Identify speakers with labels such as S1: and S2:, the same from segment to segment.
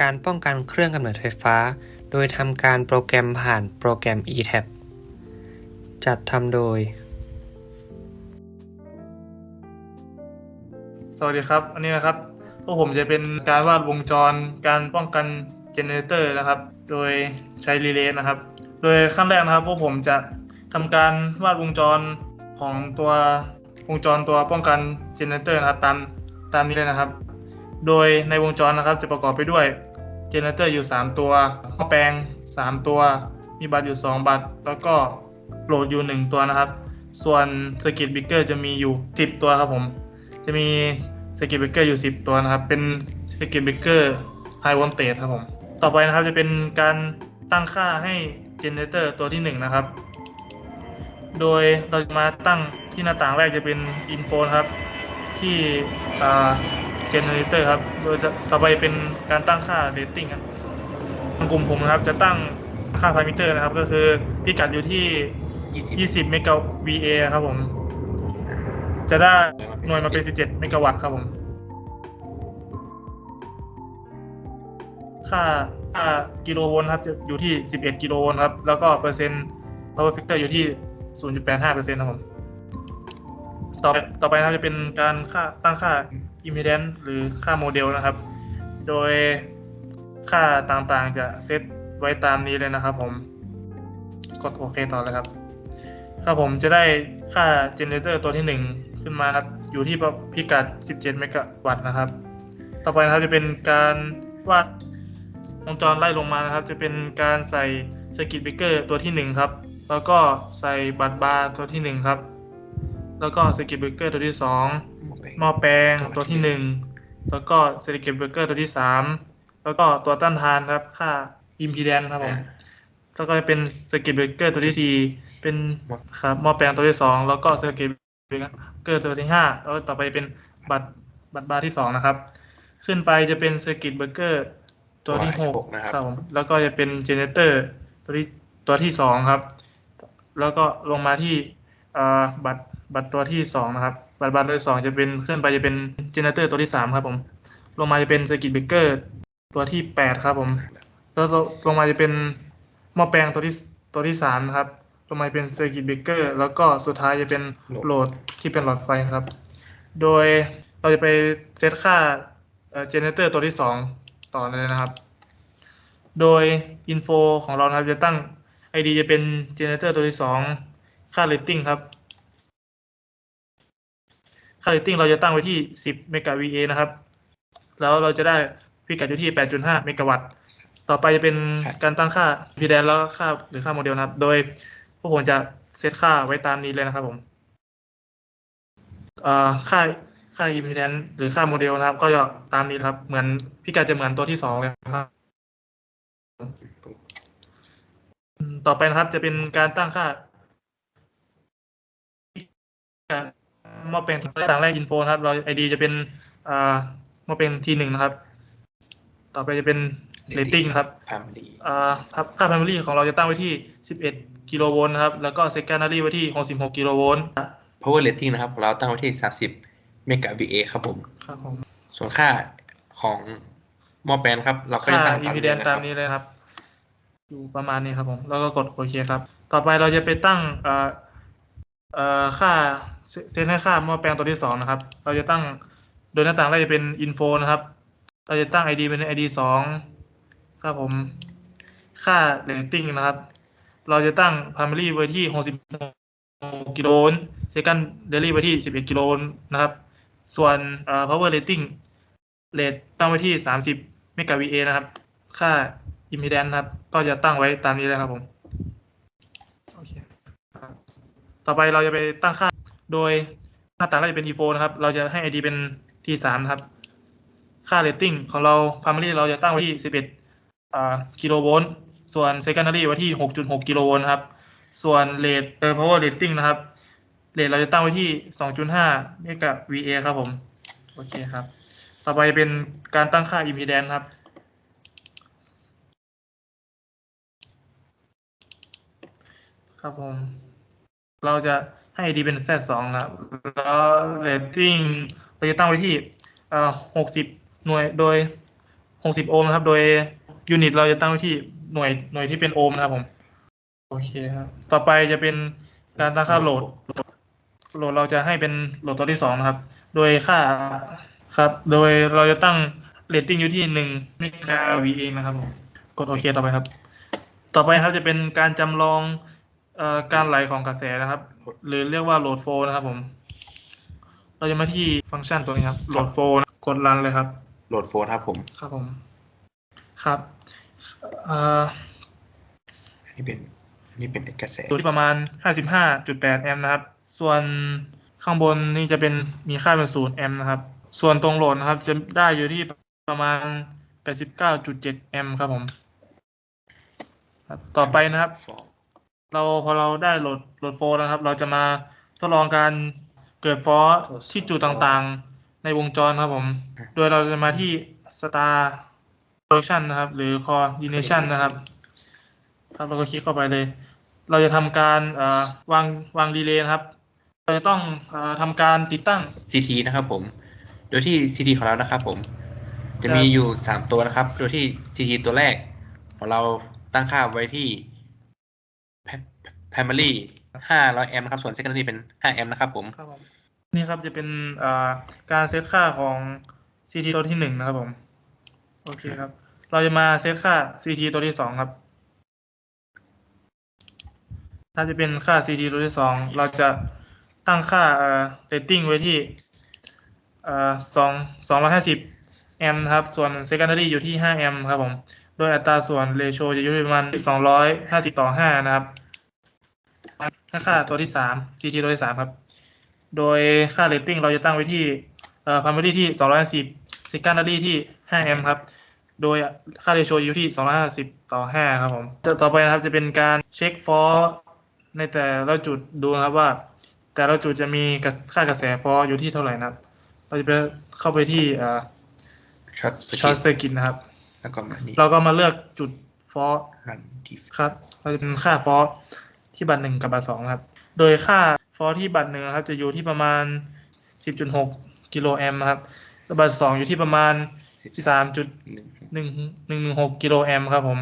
S1: การป้องกันเครื่องกำเนิดไฟฟ้า โดยทำการโปรแกรมผ่านโปรแกรม eTap จัดทำโดย
S2: สวัสดีครับ อันนี้นะครับพวกผมจะเป็นการวาดวงจรการป้องกันเจเนเรเตอร์นะครับ โดยใช้รีเลย์นะครับ โดยขั้นแรกนะครับพวกผมจะทำการวาดวงจรของตัววงจรตัวป้องกันเจเนเรเตอร์นะครับตามตามนี้เลยนะครับ โดยในวงจรนะครับจะประกอบไปด้วย เจเนเรเตอร์อยู่ 3 ตัวหม้อแปลง 3 ตัว มีบัตรอยู่ 2 บัตร แล้วก็โหลดอยู่ 1 ตัวนะครับ ส่วนสกิ t บิ r เกอร์จะมีอยู่ 10 ตัวครับผม จะมีสกิ t บิ r เกอร์อยู่ 10 ตัวนะครับ เป็นสกิ t บิ r เกอร์ไฮวอลเตจครับผม ต่อไปนะครับจะเป็นการตั้งค่าให้เจเนเรเตอร์ตัวที่ 1 นะครับ โดยเราจะมาตั้งที่หน้าต่างแรกจะเป็นอินโฟนะครับ ที่ เจเนเรเตอร์ครับ โดยจะต่อไปเป็นการตั้งค่าเรตติ้งครับทางกลุ่มผมนะครับจะตั้งค่าพารามิเตอร์นะครับ ก็คือพิกัดอยู่ที่ 20 เมกะ VA ครับผม จะได้หน่วยมาเป็น 17 เมกะวัตต์ครับผม ค่าค่ากิโลโวลต์ครับจะอยู่ที่ 11 กิโลโวลต์ครับ แล้วก็เปอร์เซ็นต์ power factor อยู่ที่ 0.85เปอร์เซ็นต์ครับผม ต่อไปต่อไปนะครับจะเป็นการค่าตั้งค่า impedance หรือค่าโมเดลนะครับ โดยค่าต่างๆจะเซตไว้ตามนี้เลยนะครับ ผม กดโอเคต่อเลยครับ ครับผมจะได้ค่าเจเนเรเตอร์ตัวที่ 1 ขึ้นมาครับ อยู่ที่พิกัด 17 เมกะวัตต์นะครับ ต่อไปนะครับจะเป็นการวาดวงจรไล่ลงมานะครับ จะเป็นการใส่สกิ t บิเกอร์ตัวที่ 1 ครับ แล้วก็ใส่บัตบาร์ตัวที่ 1 ครับ แล้วก็สกิ t บิเกอร์ตัวที่ 2 หม้อแปลงตัวที่1แล้วก็สกิ t บิเกอร์ตัวที่3แล้วก็ตัวต้านทานครับ ค่า impedance ครับผมแล้วก็จะเป็นสกิ t บิเกอร์ตัวที่4เป็นครับหม้อแปลงตัวที่2แล้วก็สกิ t บิเกอร์ตัวที่5แล้วต่อไปเป็นบัตรบัตรบาร์ที่2นะครับ ขึ้นไปจะเป็นสกิ t บิเกอร์ตัวที่
S3: ตัวที่หก
S2: 6
S3: นะครับ
S2: ครับผมแล้วก็จะเป็นเจเนเตอร์ตัวที่ตัวที่2ครับ แล้วก็ลงมาที่อ่าบัตรบัตรตัวที่2นะครับ บัตรบัตรตัวที่2จะเป็นขึ้นไปจะเป็นเจเนเตอร์ตัวที่3ครับผม ลงมาจะเป็นสกิ t บิเกอร์ตัวที่8ครับผมแล้วลงมาจะเป็นหม้อแปลงตัวที่ตัวที่สามนะครับลงมาเป็นเซอร์กิตเบเกอร์แล้วก็สุดท้ายจะเป็นโหลดที่เป็นหลอดไฟครับ โดยเราจะไปเซตค่าเจเนเรเตอร์ตัวที่สองต่อเลยนะครับ โดยอินโฟของเรานะครับจะตั้ง ID จะเป็นเจเนเรเตอร์ตัวที่สองค่าเรตติ้งครับ ค่าเรตติ้งเราจะตั้งไว้ที่ 10 เมกะ VA นะครับ แล้วเราจะได้พิกัดอยู่ที่ 8.5 เมกะวัตต์ ต่อไปจะเป็น
S3: ครับ
S2: การตั้งค่าพีแดนแล้วก็ค่าหรือค่าโมเดลนะครับ โดยพวกผมจะเซตค่าไว้ตามนี้เลยนะครับผมเอ่อค่าค่าอิมพีแดนหรือค่าโมเดลนะครับ ก็จะตามนี้นะครับ เหมือนพิกัดจะเหมือนตัวที่สองเลยนะครับอืมต่อไปนะครับจะเป็นการตั้งค่าห ม้อแปลงต่างแรกอินโฟนะครับเราไอดีจะเป็นอ่าหม้อแปลงทีหนึ่งนะครับ ต่อไปจะเป็นเรตติ้งนะครับ
S3: พามดี
S2: อ่าครับค่า primary ของเราจะตั้งไว้ที่ 11 กิโลโวลต์นะครับ แล้วก็ secondary ไว้ที่ 66 กิโลโวลต์
S3: power rating นะครับของเราตั้งไว้ที่ 30 เมกะ VA ครับผม
S2: ครับผม
S3: ส่วนค่าของหม้อแปลงครับ เราก็
S2: ค่า
S3: จะตั้งตามนี้
S2: impedance
S3: นะค
S2: ตา
S3: รั
S2: ม
S3: บ
S2: นี้เลยครับ อยู่ประมาณนี้ครับผม แล้วก็กดโอเคครับ ต่อไปเราจะไปตั้งเอ่อเอ่อค่า เซเซตให้ค่าหม้อแปลงตัวที่สองนะครับ เราจะตั้งโดยหน้าต่างแรกจะเป็น info นะครับ เราจะตั้ง id เป็น id สองครับผม ค่า rating นะครับ เราจะตั้ง primary ไว้ที่66กิโลโวลต์ secondary ไว้ที่ 11 กิโลโวลต์นะครับ ส่วนเอ่อ power rating เรทตั้งไว้ที่ 30 เมกะ VA นะครับ ค่า impedance นะครับ ก็จะตั้งไว้ตามนี้เลยครับผม โอเค ต่อไปเราจะไปตั้งค่า โดยหน้าต่างเราจะเป็น e4 นะครับ เราจะให้ id เป็น t3 นะครับ ค่า rating ของเรา primary เราจะตั้งไว้ที่ 11กิโลโวลต์ส่วน secondary ไว้ที่ 6.6 กิโลโวลต์ครับ ส่วน rate เอ่อ power rating นะครับ rate เราจะตั้งไว้ที่ 2.5เมกะ VA ครับผม โอเคครับ ต่อไปเป็นการตั้งค่า impedance ครับครับผม เราจะ ให้ ID เป็น Z2 นะครับแล้ว rating เราจะตั้งไว้ที่เอ่อ60หน่วยโดย60โอห์มนะครับ โดยยูนิตเราจะตั้งไว้ที่หน่วยหน่วยที่เป็นโอห์มนะครับผมโอเคครับต่อไปจะเป็นการตั้งค่าโหลดโหลดเราจะให้เป็นโหลดตัวที่สองนะครับ โดยค่าครับ โดยเราจะตั้งเรตติ้งอยู่ที่หนึ่งเมกะวีเองนะครับผมกดโอเคต่อไปครับ ต่อไปครับจะเป็นการจำลอง การไหลของกระแสนะครับ หรือเรียกว่าโหลดโฟนะครับผม เราจะมาที่ฟังก์ชันตัวนี้ครับโหลดโฟกดรันเลยครับ
S3: โหลดโฟนครับผม
S2: ครับผม ครับเอ่อ
S3: อันนี้เป็นอันนี้เป็นกระแส
S2: อยู่ที่ประมาณ 55.8 แอมป์นะครับ ส่วนข้างบนนี่จะเป็นมีค่าเป็น0แอมป์นะครับ ส่วนตรงโหลดนะครับ จะได้อยู่ที่ประมาณ 89.7 แอมป์ครับผมครับต่อไปนะครับ
S3: ฟอร์
S2: เราพอเราได้โหลดโหลดโฟล์นะครับ เราจะมาทดลองการเกิดฟอสที่จุดต่างๆ ในวงจรครับผม โดยเราจะมาที่ star production นะครับ หรือ coordination นะครับ ครับเราก็คลิกเข้าไปเลย เราจะทำการวางวางรีเลย์นะครับ เราจะต้องอทำการติดตั้ง
S3: CT นะครับผม โดยที่ CT ของเรานะครับผม จะมีอยู่ 3 ตัวนะครับ โดยที่ CT ตัวแรกของเราตั้งค่าไว้ที่ primary 500แอมป์นะครับ ส่วน secondary เป็น5แอมป์นะครับผม
S2: นี่ครับจะเป็นการเซตค่าของ CT ตัวที่หนึ่งนะครับผม โอเคครับ เราจะมาเซตค่า CT ตัวที่สองครับถ้าจะเป็นค่า CT ตัวที่สองเราจะตั้งค่าเอ่อ rating ไว้ที่เอ่อสองสองร้อยห้าสิบแอมป์นะครับ ส่วน secondary อยู่ที่ห้าแอมป์ครับผม โดยอัตราส่วน ratio จะอยู่ที่ประมาณสองร้อยห้าสิบต่อห้านะครับ ถ้าค่าตัวที่สาม CT ตัวที่สามครับ โดยค่า rating เราจะตั้งไว้ที่เอ่อ primary ที่250 secondary ที่5แอมป์ครับ โดยค่า ratio อยู่ที่250ต่อ5ครับผมต่อต่อไปนะครับจะเป็นการเช็คฟอร์ในแต่ละจุดดูนะครับว่า แต่ละจุดจะมีกระค่ากระแสฟอร์อยู่ที่เท่าไหร่นะครับ เราจะไปเข้าไปที่เอ่อ
S3: ช็อต
S2: ช็อตเซอร์กิตนะครับ
S3: แล้วก็มานี่
S2: เราก็มาเลือกจุดฟอร์
S3: รันดี
S2: ครับเราจะเป็นค่าฟอส ที่บัตรหนึ่งกับบัตรสองครับ โดยค่าฟอสที่บัตรหนึ่งครับจะอยู่ที่ประมาณ 10.6กิโลแอมครับแล้วบัตรสองอยู่ที่ประมาณ3.1
S3: หนึ่ง
S2: 116กิโลแอมครับผม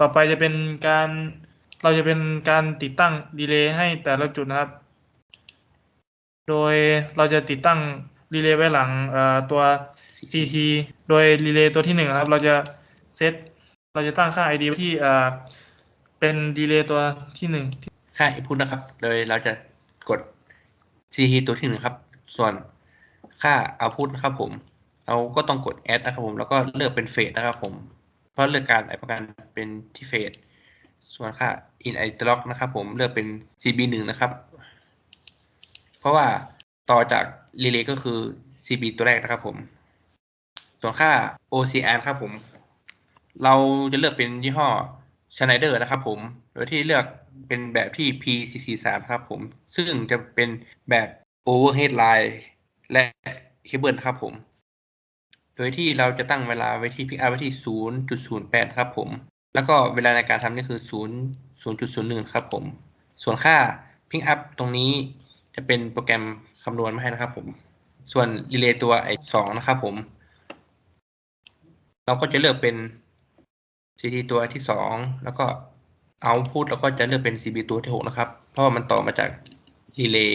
S2: ต่อไปจะเป็นการเราจะเป็นการติดตั้งดีเลย์ให้แต่ละจุดนะครับ โดยเราจะติดตั้งรีเลย์ไว้หลังตัว CT โดยรีเลย์ตัวที่หนึ่งนะครับ เราจะเซตเราจะตั้งค่า ID ที่ เป็นดีเลย์ตัวที่หนึ่ง
S3: ค่า input นะครับ โดยเราจะกด CT ตัวที่หนึ่งครับ ส่วนค่า output นะครับผม เราก็ต้องกด add นะครับผม แล้วก็เลือกเป็นเฟสนะครับผม เพราะเลือกการไอประกันเป็นที่เฟสส่วนค่า in interlock นะครับผมเลือกเป็น CB หนึ่งนะครับ เพราะว่าต่อจาก relay ก็คือ CB ตัวแรกนะครับผม ส่วนค่า OCR ครับผม เราจะเลือกเป็นยี่ห้อ Schneider นะครับผม โดยที่เลือกเป็นแบบที่ P443 ครับผม ซึ่งจะเป็นแบบ overhead line และเคเบิลครับผม โดยที่เราจะตั้งเวลาไว้ที่ pick up ไว้ที่ 0.08 ครับผม แล้วก็เวลาในการทำนี่คือ 0 0.01 ครับผม ส่วนค่า pick up ตรงนี้จะเป็นโปรแกรมคำนวณมาให้นะครับผม ส่วน relay ตัวไอ้2นะครับผม เราก็จะเลือกเป็น CT ตัวที่สองแล้วก็ output แล้วก็จะเลือกเป็น CB ตัวที่หกนะครับ เพราะว่ามันต่อมาจาก relay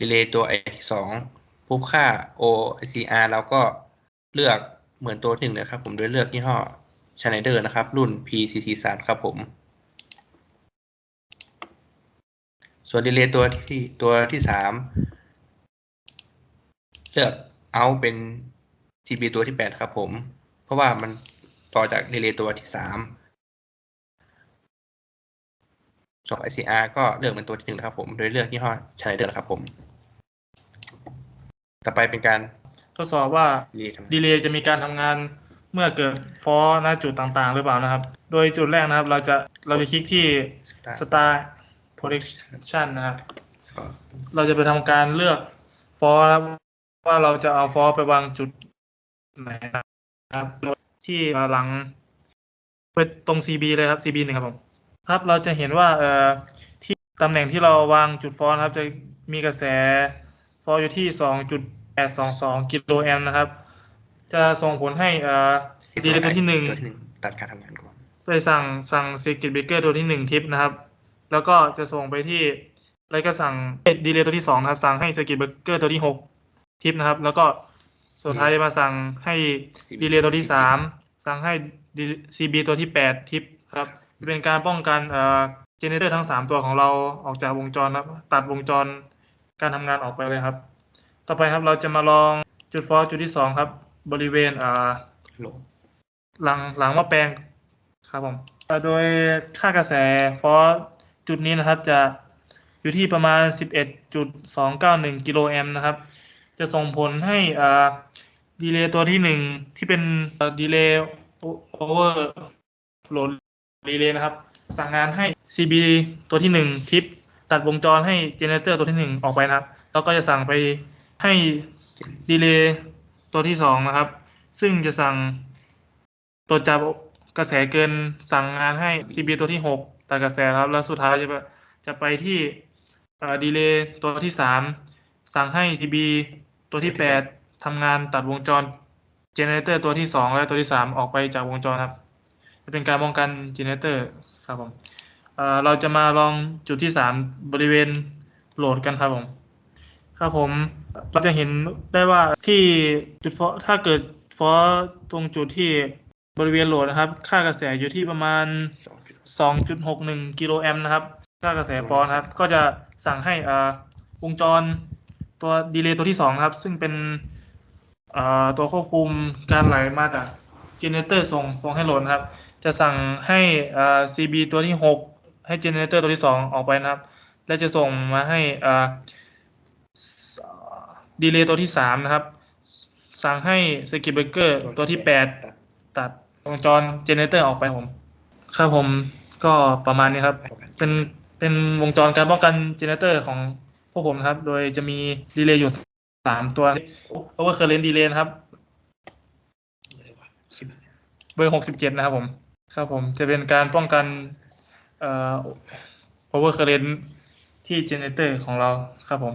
S3: relay ตัวไอที่สองปุ๊บค่า OCR เราก็เลือกเหมือนตัวหนึ่งเลยครับ ผมโดยเลือกยี่ห้อ Schneider นะครับ รุ่น PC3 ครับผม ส่วน relay ตัวที่ตัวที่สามเลือก out เป็น CB ตัวที่แปดครับผม เพราะว่ามัน ต่อจากเรเลตัวที่สามส่วน ICR ก็เลือกเป็นตัวที่หนึ่งนะครับผม โดยเลือกยี่ห้อชไนเดอร์นะครับผม ต่อไปเป็นการ
S2: ทดสอบว่า
S3: เรียทำ
S2: ดีเลย์จะมีการทำงานเมื่อเกิดฟอร์ณจุดต่างๆ หรือเปล่านะครับ โดยจุดแรกนะครับ เราจะเราจะคลิกที่ Star Protection นะครับ
S3: ก็
S2: เราจะไปทำการเลือกฟอร์ครับว่าเราจะเอาฟอร์ไปวางจุดไหนนะครับโดย ที่หลังไปตรง CB เลยครับ CB หนึ่งครับผมครับเราจะเห็นว่าเอ่อที่ตำแหน่งที่เราวางจุดฟอนครับจะมีกระแสฟอร์อยู่ที่ 2.822 กิโลแอมป์นะครับ จะส่งผลให้เอ่าดีเลย์ตัวที่หนึ่ง
S3: ตัวที่หนึ่งตัดการทำงานก่อน
S2: ไปสั่งสั่ง circuit breaker ตัวที่หนึ่งทิปนะครับ แล้วก็จะส่งไปที่แล้วก็สั่งดีเลย์ตัวที่สองนะครับ สั่งให้ circuit breaker ตัวที่หกทิปนะครับ แล้วก็ สุดท้ายจะมาสั่งให้ดีเลย์ตัวที่สามสั่งให้ CB ตัวที่แปดทิปครับ เป็นการป้องกันเอ่อเจเนเรอร์ทั้งสามตัวของเราออกจากวงจรนะครับ ตัดวงจรการทำงานออกไปเลยครับ ต่อไปครับเราจะมาลองจุดฟอสจุดที่สองครับ บริเวณอ่า
S3: โหลด
S2: หลังหลังหม้อแปลงครับผมเอ่อโดยค่ากระแสฟอสจุดนี้นะครับจะอยู่ที่ประมาณ 11.291 กิโลแอมป์นะครับ จะส่งผลให้อ่าดีเลย์ตัวที่หนึ่งที่เป็นดีเลย์โอเวอร์โหลดดีเลย์นะครับ สั่งงานให้ CB ตัวที่หนึ่งทิปตัดวงจรให้เจเนเรเตอร์ตัวที่หนึ่งออกไปนะครับ แล้วก็จะสั่งไปให้ดีเลย์ตัวที่สองนะครับ ซึ่งจะสั่งตรวจับกระแสเกินสั่งงานให้ CB ตัวที่6ตัดกระแสครับ แล้วสุดท้ายจะไปจะไปที่ดีเลย์ตัวที่3สั่งให้ CB ตัวที่8ทำงานตัดวงจรเจเนเรเตอร์ตัวที่2และตัวที่3ออกไปจากวงจรครับจะเป็นการป้องกันเจเนเรเตอร์ครับผมเเราจะมาลองจุดที่3บริเวณโหลดกันครับผมครับผมเราจะเห็นได้ว่าที่จุดฟอถ้าเกิดฟอตรงจุดที่บริเวณโหลดนะครับ ค่ากระแสอยู่ที่ประมาณ
S3: สองจุด
S2: 2.61 กิโลแอมป์นะครับ ค่ากระแสฟอนะครับ ก็จะสั่งให้อ่าวงจร ตัวดีเลย์ตัวที่2นะครับ ซึ่งเป็นตัวควบคุมการไหลมาจากเจเนเตอร์ส่งส่งให้โหลดนครับ จะสั่งให้ CB ตัวที่ 6 ให้เจเนเตอร์ตัวที่ 2 ออกไปนะครับ และจะส่งมาให้ดีเลย์ตัวที่สามนะครับ สั่งให้สกิปเบเกอร์ตัวที่แปด
S3: ตัด
S2: วงจรเจเนเตอร์ออกไปผม ครับผมก็ประมาณนี้ครับ เป็นเป็นวงจรการป้องกันเจเนเตอร์ของ พวกผมนะครับ โดยจะมีดีเลย์อยู่สามตัว over current delay นะครับ เบอร์หกสิบเจ็ดนะครับผม ครับผมจะเป็นการป้องกันเอ่อ over current ที่เจเนเตอร์ของเราครับผม